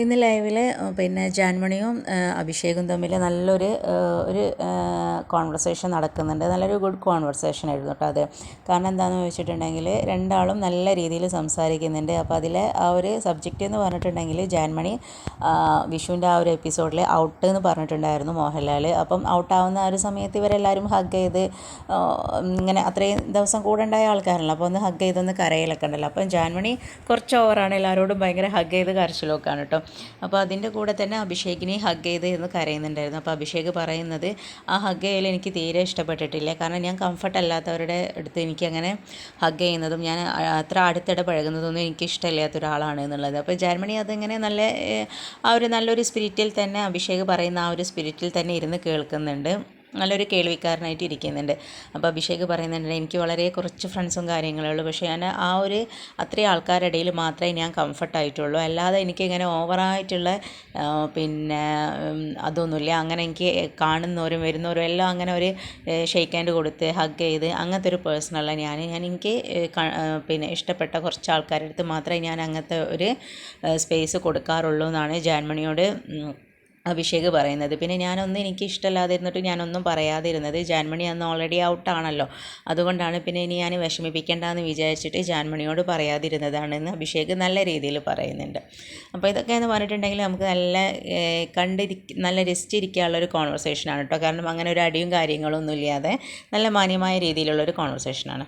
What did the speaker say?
ഇന്ന് ലൈവിൽ പിന്നെ ജാൻമണിയും അഭിഷേകും തമ്മിൽ നല്ലൊരു ഒരു കോൺവെർസേഷൻ നടക്കുന്നുണ്ട്. നല്ലൊരു ഗുഡ് കോൺവെർസേഷൻ ആയിരുന്നു കേട്ടോ അത്. കാരണം എന്താണെന്ന് ചോദിച്ചിട്ടുണ്ടെങ്കിൽ രണ്ടാളും നല്ല രീതിയിൽ സംസാരിക്കുന്നുണ്ട്. അപ്പോൾ അതിലെ ആ ഒരു സബ്ജക്റ്റ് എന്ന് പറഞ്ഞിട്ടുണ്ടെങ്കിൽ ജാൻമണി വിഷുവിന്റെ ആ ഒരു എപ്പിസോഡിൽ ഔട്ട് എന്ന് പറഞ്ഞിട്ടുണ്ടായിരുന്നു മോഹൻലാൽ അപ്പം ഔട്ടാവുന്ന ആ ഒരു സമയത്ത് ഇവരെല്ലാവരും ഹഗ് ചെയ്ത് ഇങ്ങനെ അത്രയും ദിവസം കൂടെ ഉണ്ടായ ആൾക്കാരല്ലോ. അപ്പോൾ ഒന്ന് ഹഗ് ചെയ്തൊന്ന് കരയിലൊക്കെ ഉണ്ടല്ലോ. അപ്പം ജാൻമണി കുറച്ച് ഓവറാണ് എല്ലാവരോടും ഭയങ്കര ഹഗ് ചെയ്ത് കരച്ചിലൊക്കെയാണ് കേട്ടോ. അപ്പോൾ അതിന്റെ കൂടെ തന്നെ അഭിഷേകിനെ ഹഗ് ചെയ്ത് എന്ന് കരയുന്നുണ്ടായിരുന്നു. അപ്പോൾ അഭിഷേക് പറയുന്നത് ആ ഹഗ് ചെയ്യൽ എനിക്ക് തീരെ ഇഷ്ടപ്പെട്ടിട്ടില്ല. കാരണം ഞാൻ കംഫർട്ട് അല്ലാത്തവരുടെ അടുത്ത് എനിക്കങ്ങനെ ഹഗ് ചെയ്യുന്നതും ഞാൻ അത്ര അടുത്തിടെ പഴകുന്നതൊന്നും എനിക്ക് ഇഷ്ടമില്ലാത്ത ഒരാളാണ് എന്നുള്ളത്. അപ്പോൾ ജർമ്മനി അതിങ്ങനെ നല്ല ആ ഒരു നല്ലൊരു സ്പിരിറ്റിൽ തന്നെ അഭിഷേക് പറയുന്ന ആ ഒരു സ്പിരിറ്റിൽ തന്നെ ഇരുന്ന് കേൾക്കുന്നുണ്ട്. നല്ലൊരു കേൾവിക്കാരനായിട്ട് ഇരിക്കുന്നുണ്ട്. അപ്പോൾ അഭിഷേക് പറയുന്നുണ്ട് എനിക്ക് വളരെ കുറച്ച് ഫ്രണ്ട്സും കാര്യങ്ങളേ ഉള്ളൂ. പക്ഷേ ഞാൻ ആ ഒരു അത്രയും ആൾക്കാരുടെ ഇടയിൽ മാത്രമേ ഞാൻ കംഫർട്ടായിട്ടുള്ളൂ അല്ലാതെ എനിക്കിങ്ങനെ ഓവറായിട്ടുള്ള പിന്നെ അതൊന്നുമില്ല. അങ്ങനെ എനിക്ക് കാണുന്നവരും വരുന്നവരും എല്ലാം അങ്ങനെ ഒരു ഷെയ്ക്ക് ഹാൻഡ് കൊടുത്ത് ഹഗ് ചെയ്ത് അങ്ങനത്തെ ഒരു പേഴ്സണല്ല ഞാൻ. ഞാൻ എനിക്ക് പിന്നെ ഇഷ്ടപ്പെട്ട കുറച്ച് ആൾക്കാരുടെ അടുത്ത് മാത്രമേ ഞാൻ അങ്ങനത്തെ ഒരു സ്പേസ് കൊടുക്കാറുള്ളൂ എന്നാണ് ജാൻമണിയോട് അഭിഷേക് പറയുന്നത്. പിന്നെ ഞാനൊന്നും എനിക്ക് ഇഷ്ടമല്ലാതിരുന്നിട്ട് ഞാനൊന്നും പറയാതിരുന്നത് ജാൻമണി അന്ന് ഓൾറെഡി ഔട്ടാണല്ലോ അതുകൊണ്ടാണ് പിന്നെ ഇനി ഞാൻ വിഷമിപ്പിക്കേണ്ടെന്ന് വിചാരിച്ചിട്ട് ജാൻമണിയോട് പറയാതിരുന്നതാണെന്ന് അഭിഷേക് നല്ല രീതിയിൽ പറയുന്നുണ്ട്. അപ്പോൾ ഇതൊക്കെ എന്ന് പറഞ്ഞിട്ടുണ്ടെങ്കിൽ നമുക്ക് നല്ല കണ്ടിരി നല്ല രസിച്ചിരിക്കാനുള്ള ഒരു കോൺവെർസേഷനാണ് കേട്ടോ. കാരണം അങ്ങനെ ഒരു അടിയും കാര്യങ്ങളൊന്നും ഇല്ലാതെ നല്ല മാന്യമായ രീതിയിലുള്ളൊരു കോൺവെർസേഷനാണ്